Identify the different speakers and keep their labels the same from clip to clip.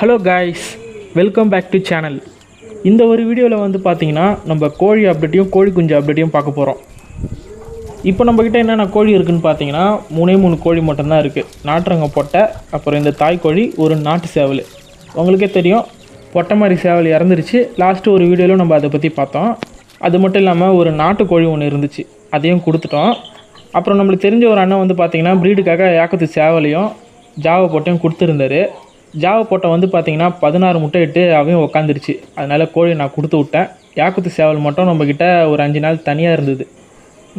Speaker 1: Hello guys welcome back to channel இந்த ஒரு வீடியோவில் வந்து பார்த்தீங்கன்னா நம்ம கோழி அப்டேட்டையும் கோழி குஞ்சு அப்டேட்டையும் பார்க்க போகிறோம் இப்போ நம்மக்கிட்ட என்னென்ன கோழி இருக்குதுன்னு பார்த்தீங்கன்னா மூணே மூணு கோழி மட்டும்தான் இருக்குது நாட்டுறங்க பொட்டை அப்புறம் இந்த தாய்க்கோழி ஒரு நாட்டு சேவல். உங்களுக்கே தெரியும் பொட்டை மாதிரி சேவல் இறந்துருச்சு. லாஸ்ட்டு ஒரு வீடியோவில் நம்ம அதை பற்றி பார்த்தோம். அது மட்டும் இல்லாமல் ஒரு நாட்டு கோழி ஒன்று இருந்துச்சு. அதையும் கொடுத்துட்டோம். அப்புறம் நம்மளுக்கு தெரிஞ்ச ஒரு அண்ணன் வந்து பார்த்திங்கன்னா ப்ரீடுக்காக ஏக்கத்து சேவலையும் ஜாவை போட்டையும் கொடுத்துருந்தாரு. ஜாவை போட்ட வந்து பார்த்தீங்கன்னா பதினாறு முட்டை இட்டு அவையும் உக்காந்துருச்சு. அதனால் கோழி நான் கொடுத்து விட்டேன். யாக்குத்து சேவல் மட்டும் நம்மக்கிட்ட ஒரு அஞ்சு நாள் தனியாக இருந்தது.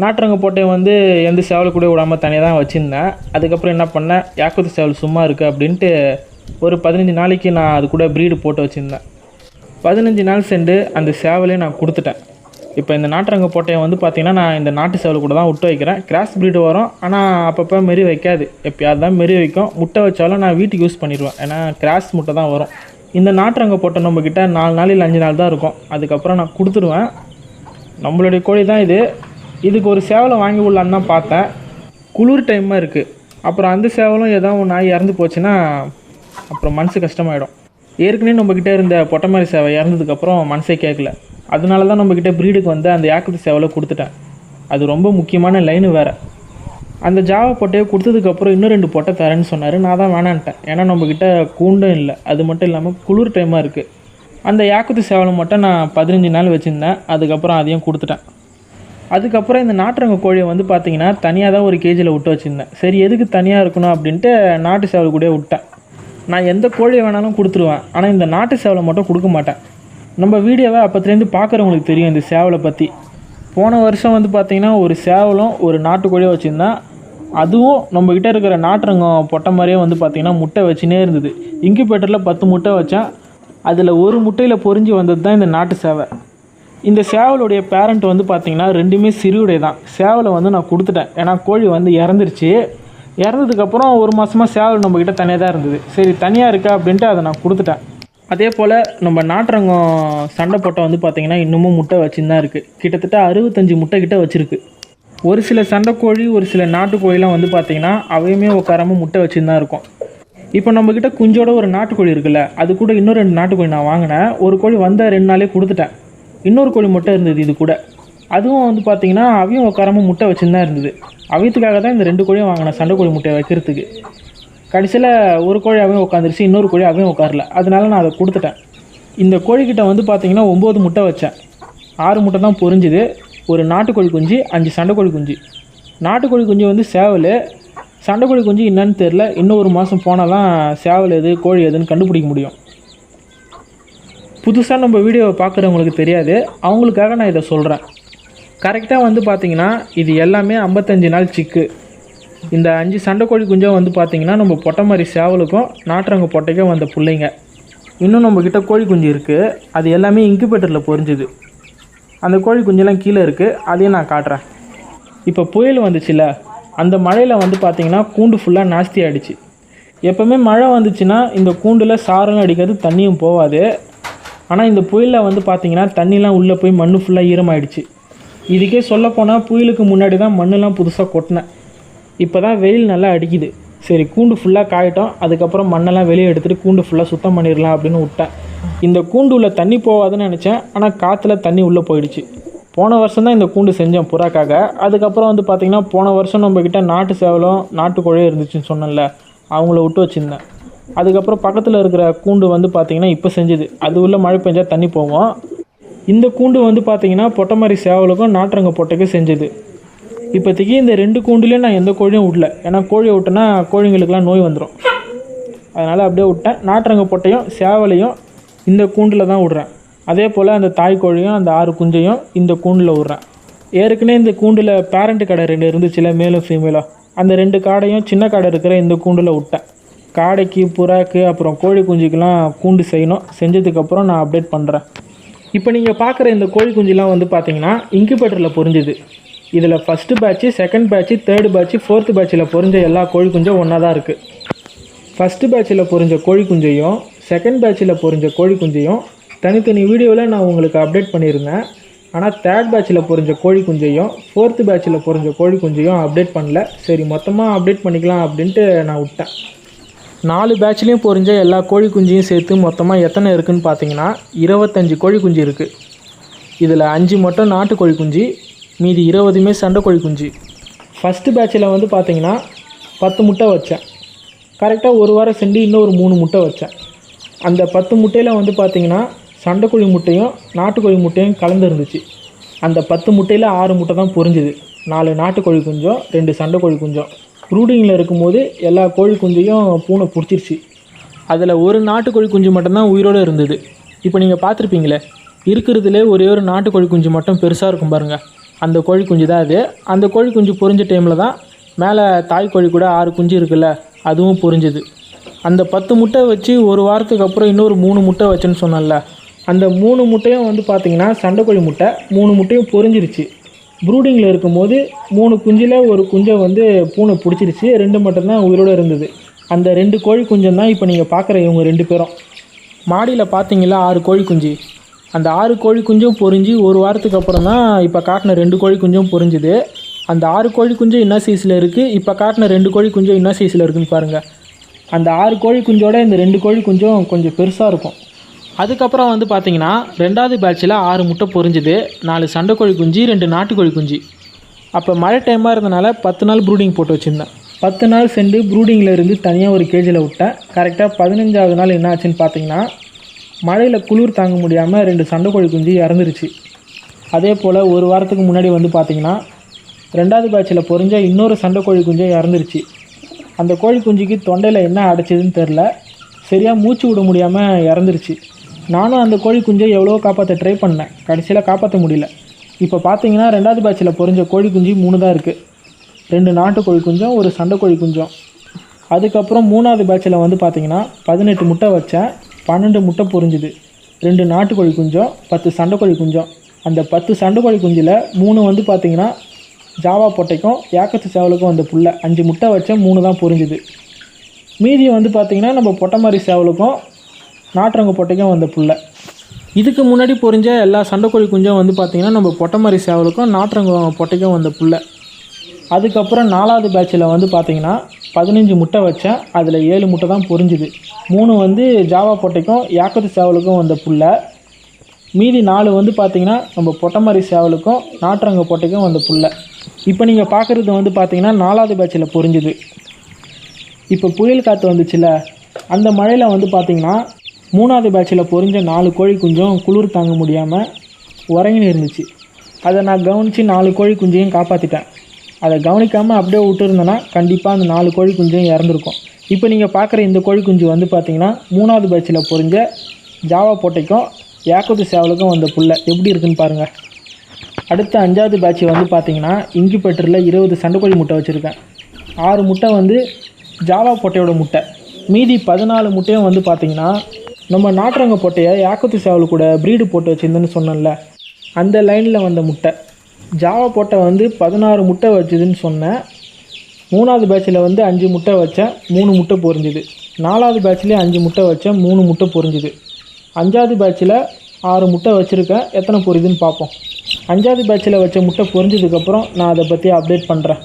Speaker 1: நாட்டுரங்க போட்டை வந்து எந்த சேவல் கூட விடாமல் தனியாக தான் வச்சுருந்தேன். அதுக்கப்புறம் என்ன பண்ணேன்? யாக்குத்து சேவல் சும்மா இருக்குது அப்படின்ட்டு ஒரு பதினஞ்சு நாளைக்கு நான் அது கூட ப்ரீடு போட்டு வச்சுருந்தேன். பதினஞ்சு நாள் சென்று அந்த சேவலையும் நான் கொடுத்துட்டேன். இப்போ இந்த நாட்டுரங்க போட்டையை வந்து பார்த்திங்கன்னா நான் இந்த நாட்டு சேவல் கூட தான் விட்டு வைக்கிறேன். கிராஸ் ப்ரீடு வரும். ஆனால் அப்பப்போ மெரி வைக்காது. எப்பயாவது தான் மெரி வைக்கும் முட்டை வச்சாலும் நான் வீட்டுக்கு யூஸ் பண்ணிடுவேன். ஏன்னா கிராஸ் முட்டை தான் வரும். இந்த நாட்டுரங்க போட்டை நம்மக்கிட்ட நாலு நாள் இல்லை அஞ்சு நாள் தான் இருக்கும். அதுக்கப்புறம் நான் கொடுத்துருவேன் நம்மளுடைய கோழி தான் இது. இதுக்கு ஒரு சேவலை வாங்கி விடலான்னு தான் பார்த்தேன். குளிர் டைமாக இருக்குது அப்புறம் அந்த சேவலும் ஏதோ ஒன்று நாய் இறந்து போச்சுன்னா அப்புறம் மனசு கஷ்டமாயிடும். ஏற்கனவே நம்மக்கிட்ட இருந்த பொட்டை மாதிரி சேவை இறந்ததுக்கப்புறம் மனசே கேட்கல அதனால தான் நம்மக்கிட்ட ப்ரீடுக்கு வந்து அந்த யாக்கத்து சேவலை கொடுத்துட்டேன். அது ரொம்ப முக்கியமான லைனு வேறு. அந்த ஜாவா பொட்டையை கொடுத்ததுக்கப்புறம் இன்னும் ரெண்டு பொட்டை தரேன்னு சொன்னார். நான் தான் வேணான்ட்டேன். ஏன்னா நம்மக்கிட்ட கூண்டும் இல்லை. அது மட்டும் இல்லாமல் குளிர் டைமாக இருக்குது அந்த யாக்குத்து சேவலை மட்டும் நான் பதினஞ்சு நாள் வச்சுருந்தேன். அதுக்கப்புறம் அதையும் கொடுத்துட்டேன். அதுக்கப்புறம் இந்த நாட்டுரங்க கோழியை வந்து பார்த்தீங்கன்னா தனியாக தான் ஒரு கேஜியில் விட்டு வச்சுருந்தேன். சரி எதுக்கு தனியாக இருக்கணும் அப்படின்ட்டு நாட்டு சேவல் கூடயே விட்டேன். நான் எந்த கோழியை வேணாலும் கொடுத்துருவேன். ஆனால் இந்த நாட்டு சேவலை மட்டும் கொடுக்க மாட்டேன். நம்ம வீடியோவை அப்போத்துலேருந்து பார்க்குறவங்களுக்கு தெரியும் இந்த சேவலை பற்றி போன வருஷம் வந்து பார்த்திங்கன்னா ஒரு சேவலும் ஒரு நாட்டுக்கோழியும் வச்சுருந்தேன் அதுவும் நம்மக்கிட்ட இருக்கிற நாட்டுரங்கம் பொட்டை மாதிரியே வந்து பார்த்திங்கன்னா முட்டை வச்சுனே இருந்தது. இன்குபேட்டரில் பத்து முட்டை வச்சேன் அதில் ஒரு முட்டையில் பொறிஞ்சு வந்தது தான் இந்த நாட்டு சேவை. இந்த சேவலுடைய பேரண்ட் வந்து பார்த்திங்கன்னா ரெண்டுமே சிறுவுடைய தான். சேவலை வந்து நான் கொடுத்துட்டேன். ஏன்னா கோழி வந்து இறந்துருச்சு. இறந்ததுக்கப்புறம் ஒரு மாதமாக சேவல் நம்மக்கிட்ட தனியாக தான் இருந்தது. சரி தனியாக இருக்கா அப்படின்ட்டு அதை நான் கொடுத்துட்டேன். அதே போல் நம்ம நாட்டுரங்கம் சண்டை போட்டை வந்து பார்த்திங்கன்னா இன்னமும் முட்டை வச்சுன்னு தான் இருக்குது கிட்டத்தட்ட அறுபத்தஞ்சு முட்டை கிட்ட வச்சுருக்கு. ஒரு சில சண்டைக்கோழி ஒரு சில நாட்டுக்கோழிலாம் வந்து பார்த்திங்கன்னா அவையுமே உட்காராமல் முட்டை வச்சுன்னு தான் இருக்கும். இப்போ நம்மக்கிட்ட குஞ்சோட ஒரு நாட்டுக்கோழி இருக்குல்ல அது கூட இன்னும் ரெண்டு நாட்டுக்கோழி நான் வாங்கினேன். ஒரு கோழி வந்த ரெண்டு நாளே கொடுத்துட்டேன். இன்னொரு கோழி முட்டை இருந்தது இது கூட. அதுவும் வந்து பார்த்திங்கன்னா அவையும் உட்காராமல் முட்டை வச்சுன்னு தான் இருந்தது. அவையத்துக்காக தான் இந்த ரெண்டு கோழியும் வாங்கினேன் சண்டைக்கோழி முட்டையை வைக்கிறதுக்கு. கடைசியில் ஒரு கோழி அவையும் உட்காந்துருச்சு இன்னொரு கோழி அவையும் உட்காரல. அதனால நான் அதை கொடுத்துட்டேன். இந்த கோழிக்கிட்ட வந்து பார்த்திங்கன்னா ஒம்பது முட்டை வச்சேன். ஆறு முட்டை தான் பொரிஞ்சுது. ஒரு நாட்டுக்கோழி குஞ்சு அஞ்சு சண்டைக்கோழி குஞ்சு. நாட்டுக்கோழி குஞ்சு வந்து சேவல். சண்டைக்கோழி குஞ்சு என்னன்னு தெரில இன்னும் ஒரு மாதம் போனால் தான் சேவல் எது கோழி எதுன்னு கண்டுபிடிக்க முடியும். புதுசாக நம்ம வீடியோவை பார்க்குறவங்களுக்கு தெரியாது. அவங்களுக்காக நான் இதை சொல்கிறேன் கரெக்டாக வந்து பார்த்தீங்கன்னா இது எல்லாமே ஐம்பத்தஞ்சு நாள் சிக்கு. இந்த அஞ்சு சண்டைக்கோழி குஞ்சும் வந்து பார்த்திங்கன்னா நம்ம பொட்டை மாதிரி சேவலுக்கும் நாட்டுறங்க பொட்டைக்கும் வந்த பிள்ளைங்க. இன்னும் நம்மக்கிட்ட கோழி குஞ்சு இருக்குது அது எல்லாமே இன்குபேட்டரில் பொரிஞ்சுது. அந்த கோழி குஞ்செல்லாம் கீழே இருக்குது அதையும் நான் காட்டுறேன். இப்போ புயல் வந்துச்சுல அந்த மழையில் வந்து பார்த்திங்கன்னா கூண்டு ஃபுல்லாக நாஸ்தி ஆகிடுச்சு எப்போவுமே மழை வந்துச்சுன்னா இந்த கூண்டில் சாரெல்லாம் அடிக்காது தண்ணியும் போகாது ஆனால் இந்த புயலில் வந்து பார்த்திங்கன்னா தண்ணிலாம் உள்ளே போய் மண் ஃபுல்லாக ஈரமாயிடுச்சு. இதுக்கே சொல்லப்போனால் புயலுக்கு முன்னாடி தான் மண்ணெல்லாம் புதுசாக கொட்டினேன். இப்போ தான் வெயில் நல்லா அடிக்குது. சரி கூண்டு ஃபுல்லாக காயட்டும். அதுக்கப்புறம் மண்ணெல்லாம் வெளியே எடுத்துகிட்டு கூண்டு ஃபுல்லாக சுத்தம் பண்ணிடலாம் அப்படின்னு விட்டேன். இந்த கூண்டு உள்ளே தண்ணி போகாதுன்னு நினச்சேன். ஆனால் காற்றுல தண்ணி உள்ளே போயிடுச்சு. போன வருஷம் தான் இந்த கூண்டு செஞ்சேன் புறாக்காக. அதுக்கப்புறம் வந்து பார்த்திங்கன்னா போன வருஷம் நம்மக்கிட்ட நாட்டு சேவலும் நாட்டுக்கோழியும் இருந்துச்சுன்னு சொன்னேன்ல. அவங்கள விட்டு வச்சுருந்தேன். அதுக்கப்புறம் பக்கத்தில் இருக்கிற கூண்டு வந்து பார்த்திங்கன்னா இப்போ செஞ்சுது. அது உள்ள மழை பெஞ்சால் தண்ணி போகும். இந்த கூண்டு வந்து பார்த்திங்கன்னா பொட்டை மாதிரி சேவலுக்கும் நாட்டுரங்க பொட்டைக்கும் செஞ்சது. இப்போதைக்கு இந்த ரெண்டு கூண்டுலேயும் நான் எந்த கோழியும் விடல ஏன்னா கோழியை விட்டேன்னா கோழிங்களுக்கெல்லாம் நோய் வந்துடும் அதனால் அப்படியே விட்டேன். நாட்டுரங்க பொட்டையும் சேவலையும் இந்த கூண்டில் தான் விட்றேன். அதே போல் அந்த தாய் கோழியும் அந்த ஆறு குஞ்சையும் இந்த கூண்டில் விட்றேன். ஏற்கனவே இந்த கூண்டில் பேரண்ட் கடை ரெண்டு இருந்துச்சுல மேலும் ஃபீமேலோ அந்த ரெண்டு காடையும் சின்ன காடை இருக்கிற இந்த கூண்டில் விட்டேன். காடைக்கு புறாக்கு அப்புறம் கோழி குஞ்சுக்கெலாம் கூண்டு செய்யணும். செஞ்சதுக்கப்புறம் நான் அப்டேட் பண்ணுறேன் இப்போ நீங்கள் பார்க்குற இந்த கோழி குஞ்சுலாம் வந்து பார்த்தீங்கன்னா இன்குபேட்டரில் பொரிஞ்சுது. இதில் first batch second batch third batch fourth பேட்சில் பொரிஞ்ச எல்லா கோழி குஞ்சும் ஒன்றா தான் இருக்குது ஃபஸ்ட்டு பேட்சில் பொரிஞ்ச கோழி குஞ்சையும் செகண்ட் பேட்சில் பொரிஞ்ச கோழி குஞ்சையும் தனித்தனி வீடியோவில் நான் உங்களுக்கு அப்டேட் பண்ணியிருந்தேன். ஆனால் தேர்ட் பேட்சில் பொரிஞ்ச கோழி குஞ்சையும் ஃபோர்த்து பேட்சில் பொரிஞ்ச கோழி குஞ்சையும் அப்டேட் பண்ணல. சரி மொத்தமாக அப்டேட் பண்ணிக்கலாம் அப்படின்ட்டு நான் விட்டேன். நாலு பேட்ச்லேயும் பொரிஞ்ச எல்லா கோழி குஞ்சையும் சேர்த்து மொத்தமாக எத்தனை இருக்குன்னு பார்த்தீங்கன்னா இருபத்தஞ்சி கோழி குஞ்சு இருக்குது இதில் அஞ்சு மட்டும் நாட்டுக்கோழி குஞ்சு மீதி இருபதுமே சண்டைக்கோழி குஞ்சு. ஃபஸ்ட்டு பேட்சில் வந்து பார்த்தீங்கன்னா பத்து முட்டை வச்சேன். கரெக்டாக ஒரு வாரம் சென்று இன்னும் ஒரு மூணு முட்டை வச்சேன். அந்த பத்து முட்டையில் வந்து பார்த்தீங்கன்னா சண்டைக்கோழி முட்டையும் நாட்டுக்கோழி முட்டையும் கலந்துருந்துச்சு. அந்த பத்து முட்டையில் ஆறு முட்டை தான் பொரிஞ்சுது. நாலு நாட்டுக்கோழி குஞ்சம் ரெண்டு சண்டைக்கோழி குஞ்சம். ப்ரூடிங்கில் இருக்கும்போது எல்லா கோழி குஞ்சையும் பூனை பிடிச்சிருச்சு. அதில் ஒரு நாட்டுக்கோழி குஞ்சு மட்டும்தான் உயிரோடு இருந்தது. இப்போ நீங்கள் பார்த்துருப்பீங்களே இருக்கிறதுலே ஒரே ஒரு நாட்டுக்கோழி குஞ்சு மட்டும் பெருசாக இருக்கும் பாருங்கள் அந்த கோழி குஞ்சு தான் அது. அந்த கோழி குஞ்சு பொரிஞ்ச டைமில் தான் மேலே தாய் கோழி கூட ஆறு குஞ்சு இருக்குல்ல அதுவும் பொரிஞ்சுது. அந்த பத்து முட்டை வச்சு ஒரு வாரத்துக்கு அப்புறம் இன்னொரு மூணு முட்டை வச்சேன்னு சொன்னேன்ல அந்த மூணு முட்டையும் வந்து பார்த்தீங்கன்னா சண்டைக்கோழி முட்டை மூணு முட்டையும் பொறிஞ்சிருச்சு ப்ரூடிங்கில் இருக்கும்போது மூணு குஞ்சில் ஒரு குஞ்சை வந்து பூனை பிடிச்சிருச்சு ரெண்டு மட்டும்தான் உயிரோடு இருந்தது. அந்த ரெண்டு கோழி குஞ்சம் தான் இப்போ நீங்கள் பார்க்குற இவங்க ரெண்டு பேரும். மாடியில் பார்த்தீங்களா ஆறு கோழி குஞ்சு? அந்த ஆறு கோழி குஞ்சும் பொரிஞ்சு ஒரு வாரத்துக்கு அப்புறம் தான் இப்போ காட்டின ரெண்டு கோழி குஞ்சும் பொரிஞ்சுது அந்த ஆறு கோழி குஞ்சும் என்ன சைஸில் இருக்குது இப்போ காட்டின ரெண்டு கோழி குஞ்சும் என்ன சைஸில் இருக்குன்னு பாருங்கள் அந்த ஆறு கோழி குஞ்சோட இந்த ரெண்டு கோழி குஞ்சும் கொஞ்சம் பெருசாக இருக்கும். அதுக்கப்புறம் வந்து பார்த்தீங்கன்னா ரெண்டாவது பேட்சில் ஆறு முட்டை பொரிஞ்சுது நாலு சண்டைக்கோழி குஞ்சு ரெண்டு நாட்டுக்கோழி குஞ்சு. அப்போ மழை டைமாக இருந்தனால பத்து நாள் ப்ரூடிங் போட்டு வச்சுருந்தேன். பத்து நாள் சென்று ப்ரூடிங்கில் இருந்து தனியாக ஒரு கேஜியில் விட்டேன். கரெக்டாக பதினஞ்சாவது நாள் என்ன ஆச்சுன்னு பார்த்தீங்கன்னா மழையில் குளிர் தாங்க முடியாமல் ரெண்டு சண்டைக்கோழி குஞ்சு இறந்துருச்சு. அதே போல் ஒரு வாரத்துக்கு முன்னாடி வந்து பார்த்தீங்கன்னா ரெண்டாவது பேட்சில் பொரிஞ்ச இன்னொரு சண்டைக்கோழி குஞ்சும் இறந்துருச்சு. அந்த கோழி குஞ்சுக்கு தொண்டையில் என்ன அடைச்சதுன்னு தெரில சரியாக மூச்சு விட முடியாமல் இறந்துருச்சு. நானும் அந்த கோழி குஞ்சை எவ்வளவோ காப்பாற்ற ட்ரை பண்ணேன். கடைசியில் காப்பாற்ற முடியல. இப்போ பார்த்தீங்கன்னா ரெண்டாவது பேட்சில் பொறிஞ்ச கோழி குஞ்சு மூணு தான் இருக்குது ரெண்டு நாட்டு கோழி குஞ்சம் ஒரு சண்டைக்கோழி குஞ்சம். அதுக்கப்புறம் மூணாவது பேட்சில் வந்து பார்த்திங்கன்னா பதினெட்டு முட்டை வச்சேன். பன்னெண்டு முட்டை பொரிஞ்சுது. ரெண்டு நாட்டுக்கோழி குஞ்சம் பத்து சண்டைக்கோழி குஞ்சம் அந்த பத்து சண்டைக்கோழி குஞ்சில் மூணு வந்து பார்த்தீங்கன்னா ஜாவா பொட்டைக்கும் ஏக்கத்து சேவலுக்கும் வந்த புல்லை. அஞ்சு முட்டை வச்ச மூணு தான் பொரிஞ்சுது. மீதி வந்து பார்த்திங்கன்னா நம்ம பொட்டமாரி சேவலுக்கும் நாட்டுறங்க பொட்டைக்கும் வந்த புல்லை. இதுக்கு முன்னாடி பொரிஞ்ச எல்லா சண்டைக்கோழி குஞ்சும் வந்து பார்த்தீங்கன்னா நம்ம பொட்டமாரி சேவலுக்கும் நாட்டுறங்க பொட்டைக்கும் வந்த புல்லை. அதுக்கப்புறம் நாலாவது பேட்சில் வந்து பார்த்தீங்கன்னா பதினஞ்சு முட்டை வச்சேன் அதில் ஏழு முட்டை தான் பொரிஞ்சுது. மூணு வந்து ஜாவா பொட்டைக்கும் யாக்கத்து சேவலுக்கும் வந்த புல்லை மீதி நாலு வந்து பார்த்தீங்கன்னா நம்ம பொட்டைமாரி சேவலுக்கும் நாட்டுரங்க பொட்டைக்கும் வந்த புல்லை இப்போ நீங்கள் பார்க்குறது வந்து பார்த்திங்கன்னா நாலாவது பேட்சில் பொரிஞ்சுது. இப்போ புயல் காற்று வந்துச்சுல்ல அந்த மழையில் வந்து பார்த்தீங்கன்னா மூணாவது பேட்சில் பொரிஞ்ச நாலு கோழி குஞ்சும் குளிர் தாங்க முடியாமல் உறங்கின்னு இருந்துச்சு. அதை நான் கவனித்து நாலு கோழி குஞ்சையும் காப்பாற்றிட்டேன் அதை கவனிக்காமல் அப்படியே விட்டுருந்தேன்னா கண்டிப்பாக அந்த நாலு கோழி குஞ்சையும் இறந்துருக்கும். இப்போ நீங்கள் பார்க்குற இந்த கோழி குஞ்சு வந்து பார்த்தீங்கன்னா மூணாவது பேட்சில் பொறிஞ்ச ஜாவா போட்டைக்கும் ஏக்கத்து சேவலுக்கும் வந்த புல்லை. எப்படி இருக்குன்னு பாருங்கள் அடுத்த அஞ்சாவது பேட்ச் வந்து பார்த்தீங்கன்னா இங்கிபெட்டரில் இருபது சண்டைக்கோழி முட்டை வச்சுருக்கேன். ஆறு முட்டை வந்து ஜாவா போட்டையோட முட்டை. மீதி பதினாலு முட்டையும் வந்து பார்த்தீங்கன்னா நம்ம நாட்டுரங்க போட்டையை யாக்கத்து சேவல் கூட ப்ரீடு போட்டு வச்சுருந்தேன்னு சொன்னேன்ல. அந்த லைனில் வந்த முட்டை. ஜாவா போட்டை வந்து பதினாறு முட்டை வச்சுதுன்னு சொன்னேன். மூணாவது பேட்சில் வந்து அஞ்சு முட்டை வச்சேன் மூணு முட்டை பொரிஞ்சுது. நாலாவது பேட்ச்லேயே அஞ்சு முட்டை வச்சேன் மூணு முட்டை பொரிஞ்சுது. அஞ்சாவது பேட்சில் ஆறு முட்டை வச்சுருக்கேன் எத்தனை பொரியுதுன்னு பார்ப்போம். அஞ்சாவது பேட்சில் வச்ச முட்டை பொரிஞ்சதுக்கப்புறம் நான் அதை பற்றி அப்டேட் பண்ணுறேன்